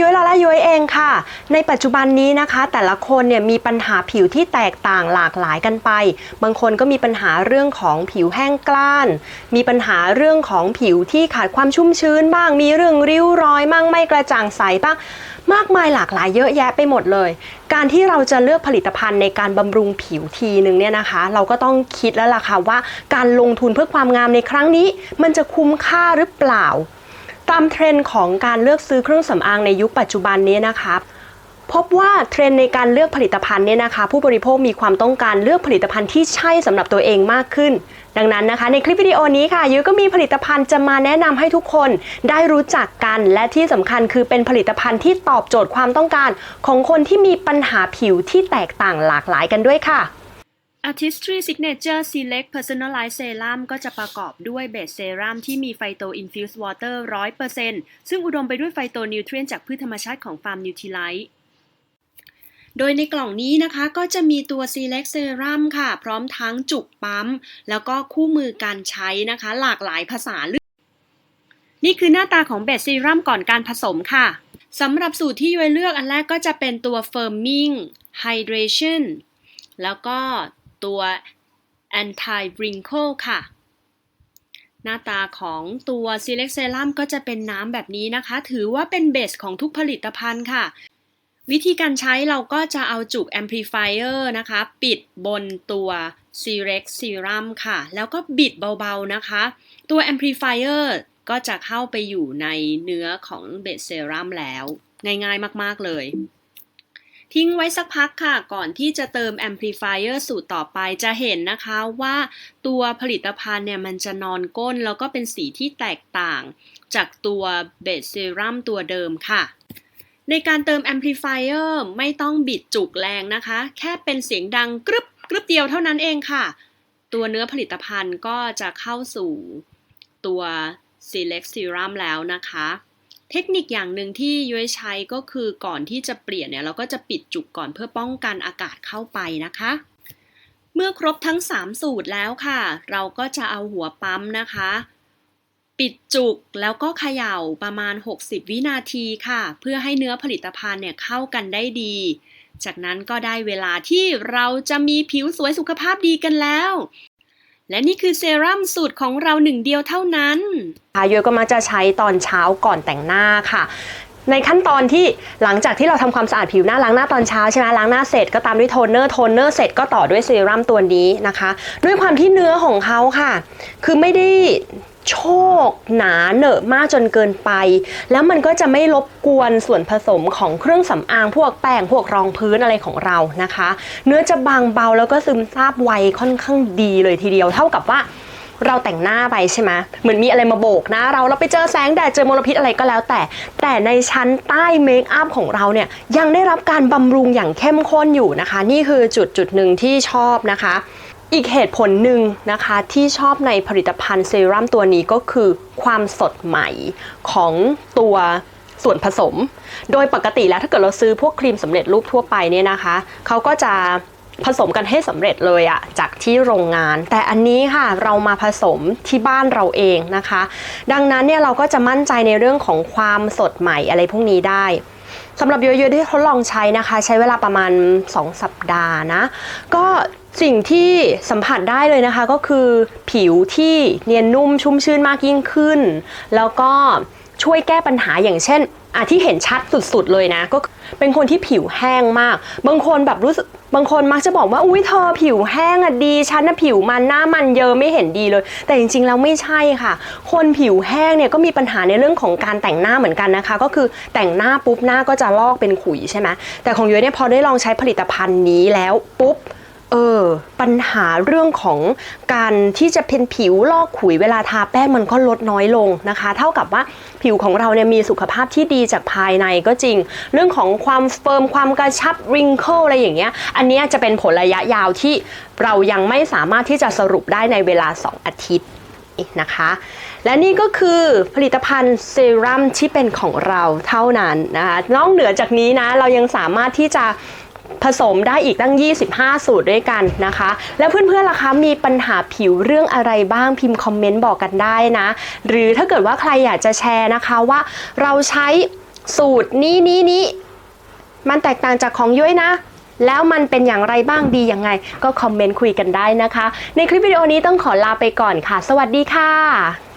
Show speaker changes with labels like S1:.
S1: ย้อยลาล่าย้อยเองค่ะ ในปัจจุบันนี้นะคะ แต่ละคนเนี่ยมีปัญหาผิวที่แตกต่างหลากหลายกันไป บางคนก็มีปัญหาเรื่องของผิวแห้งกล้าน มีปัญหาเรื่องของผิวที่ขาดความชุ่มชื้นบ้าง มีเรื่องริ้วรอยบ้างไม่กระจ่างใสบ้างมากมายหลากหลายเยอะแยะไปหมดเลย การที่เราจะเลือกผลิตภัณฑ์ในการบำรุงผิวทีหนึ่งเนี่ยนะคะ เราก็ต้องคิดแล้วล่ะค่ะว่า การลงทุนเพื่อความงามในครั้งนี้ มันจะคุ้มค่าหรือเปล่า ตามเทรนด์ของการเลือกซื้อเครื่องสำอางในยุคปัจจุบันนี้นะคะพบว่าเทรนด์ในการเลือกผลิตภัณฑ์เนี่ยนะคะผู้บริโภคมีความต้องการเลือกผลิตภัณฑ์ที่ใช่สำหรับตัวเองมากขึ้น ดังนั้นนะคะ ในคลิปวิดีโอนี้ค่ะยุ้ยก็มีผลิตภัณฑ์จะมาแนะนำให้ทุกคนได้รู้จักกัน และที่สำคัญคือเป็นผลิตภัณฑ์ที่ตอบโจทย์ความต้องการ ของคนที่มีปัญหาผิวที่แตกต่างหลากหลายกันด้วยค่ะ
S2: Artistry Signature Select Personalized Serum ก็จะประกอบด้วยเบสเซรั่มที่มีไฟโต Infused Water 100%ซึ่งอุดมไปด้วยไฟโตนิวเทรียนจากพืชธรรมชาติของฟาร์มนิวท i ไลท์โดยในกล่องนี้นะคะก็จะมีตัว Select Serum ค่ะ พร้อมทั้งจุกปั๊ม แล้วก็คู่มือการใช้นะคะ หลากหลายภาษาเลือกนี่คือหน้าตาของเบสเซรั่มก่อนการผสมค่ะสำหรับสูตรที่ย้อยเลือกอันแรกก็จะเป็นตัว Firming Hydration แล้วก็ ตัว anti wrinkle ค่ะ หน้าตาของตัว select serum ก็จะเป็นน้ำแบบนี้นะคะ ถือว่าเป็นเบสของทุกผลิตภัณฑ์ค่ะ วิธีการใช้เราก็จะเอาจุก amplifier นะคะ ปิดบนตัว select serum ค่ะ แล้วก็บิดเบาๆนะคะ ตัว amplifier ก็จะเข้าไปอยู่ในเนื้อของเบสเซรั่มแล้ว ง่ายๆมากๆเลย ทิ้งไว้สักพักค่ะ ก่อนที่จะเติม amplifier สูตรต่อไปจะเห็นนะคะว่าตัวผลิตภัณฑ์เนี่ยมันจะนอนก้น แล้วก็เป็นสีที่แตกต่างจากตัวเบสเซรั่มตัวเดิมค่ะในการเติม amplifier ไม่ต้องบิดจุกแรงนะคะ แค่เป็นเสียงดังกรึบกรึบเดียวเท่านั้นเองค่ะ ตัวเนื้อผลิตภัณฑ์ก็จะเข้าสู่ตัว select serum แล้วนะคะ เทคนิคอย่างหนึ่งที่ย้ยใช้ก็คือก่อนที่จะเปลี่ยนเนี่ยเราก็จะปิดจุกก่อนเพื่อป้องกันอากาศเข้าไปนะคะ เมื่อครบทั้ง 3 สูตรแล้วค่ะ เราก็จะเอาหัวปั๊มนะคะ ปิดจุกแล้วก็เขย่าประมาณ 60 วินาทีค่ะ เพื่อให้เนื้อผลิตภัณฑ์เนี่ยเข้ากันได้ดี จากนั้นก็ได้เวลาที่เราจะมีผิวสวยสุขภาพดีกันแล้ว และนี่คือเซรั่มสูตรของเราหนึ่งเดียวเท่านั้น
S1: ค่ะโยก็มักจะใช้ตอนเช้าก่อนแต่งหน้าค่ะในขั้นตอนที่หลังจากที่เราทำความสะอาดผิวหน้าล้างหน้าตอนเช้าใช่ไหมล้างหน้าเสร็จก็ตามด้วยโทนเนอร์โทนเนอร์เสร็จก็ต่อด้วยเซรั่มตัวนี้นะคะ ด้วยความที่เนื้อของเขาค่ะ คือไม่ได้ โชคหนาเหนอะมากจนเกินไป แล้วมันก็จะไม่รบกวนส่วนผสมของเครื่องสำอางพวกแป้งพวกรองพื้นอะไรของเรานะคะ เนื้อจะบางเบาแล้วก็ซึมซาบไวค่อนข้างดีเลยทีเดียวเท่ากับว่าเราแต่งหน้าไปใช่ไหมเหมือนมีอะไรมาโบกหนะ เราเราไปเจอแสงแดดเจอมลพิษอะไรก็แล้วแต่ แต่ในชั้นใต้เมคอัพของเราเนี่ยยังได้รับการบำรุงอย่างเข้มข้นอยู่นะคะ นี่คือจุดจุดหนึ่งที่ชอบนะคะ อีกเหตุผลหนึ่งนะคะที่ชอบในผลิตภัณฑ์เซรั่มตัวนี้ก็คือความสดใหม่ของตัวส่วนผสม โดยปกติแล้วถ้าเกิดเราซื้อพวกครีมสำเร็จรูปทั่วไปเนี่ยนะคะเขาก็จะผสมกันให้สำเร็จเลยอะจากที่โรงงาน แต่อันนี้ค่ะเรามาผสมที่บ้านเราเองนะคะ ดังนั้นเนี่ยเราก็จะมั่นใจในเรื่องของความสดใหม่อะไรพวกนี้ได้ สำหรับโยโย่ที่ทดลองใช้นะคะ ใช้เวลาประมาณ 2 สัปดาห์นะ ก็สิ่งที่สัมผัสได้เลยนะคะก็คือผิวที่เนียนนุ่มชุ่มชื่นมากยิ่งขึ้น แล้วก็ช่วยแก้ปัญหาอย่างเช่น อะที่เห็นชัดสุดๆเลยนะ ก็เป็นคนที่ผิวแห้งมาก บางคนแบบรู้สึกบางคนมักจะบอกว่าอุ้ยเธอผิวแห้งอะดีฉันน่ะผิวมันหน้ามันเยอะไม่เห็นดีเลย แต่จริงๆแล้วไม่ใช่ค่ะ คนผิวแห้งเนี่ยก็มีปัญหาในเรื่องของการแต่งหน้าเหมือนกันนะคะ ก็คือแต่งหน้าปุ๊บหน้าก็จะลอกเป็นขุยใช่ไหมแต่ของย้อยเนี่ยพอได้ลองใช้ผลิตภัณฑ์นี้แล้วปุ๊บ เออปัญหาเรื่องของการที่จะเป็นผิวลอกขุยเวลาทาแป้งมันก็ลดน้อยลงนะคะ เท่ากับว่าผิวของเราเนี่ยมีสุขภาพที่ดีจากภายในก็จริง เรื่องของความเฟิร์มความกระชับริงเคิลอะไรอย่างเงี้ยอันนี้จะเป็นผลระยะยาวที่เรายังไม่สามารถที่จะสรุปได้ในเวลา 2 อาทิตย์นะคะ และนี่ก็คือผลิตภัณฑ์เซรั่มที่เป็นของเราเท่านั้นนะคะนอกเหนือจากนี้นะเรายังสามารถที่จะ ผสมได้อีกตั้ง 25 สูตรด้วยกันนะคะ แล้วเพื่อนๆล่ะคะมีปัญหาผิวเรื่องอะไรบ้างพิมพ์คอมเมนต์บอกกันได้นะ หรือถ้าเกิดว่าใครอยากจะแชร์นะคะว่าเราใช้สูตรนี้นี้นี้มันแตกต่างจากของย้อยนะแล้วมันเป็นอย่างไรบ้างดียังไง ก็คอมเมนต์คุยกันได้นะคะ ในคลิปวิดีโอนี้ต้องขอลาไปก่อนค่ะ สวัสดีค่ะ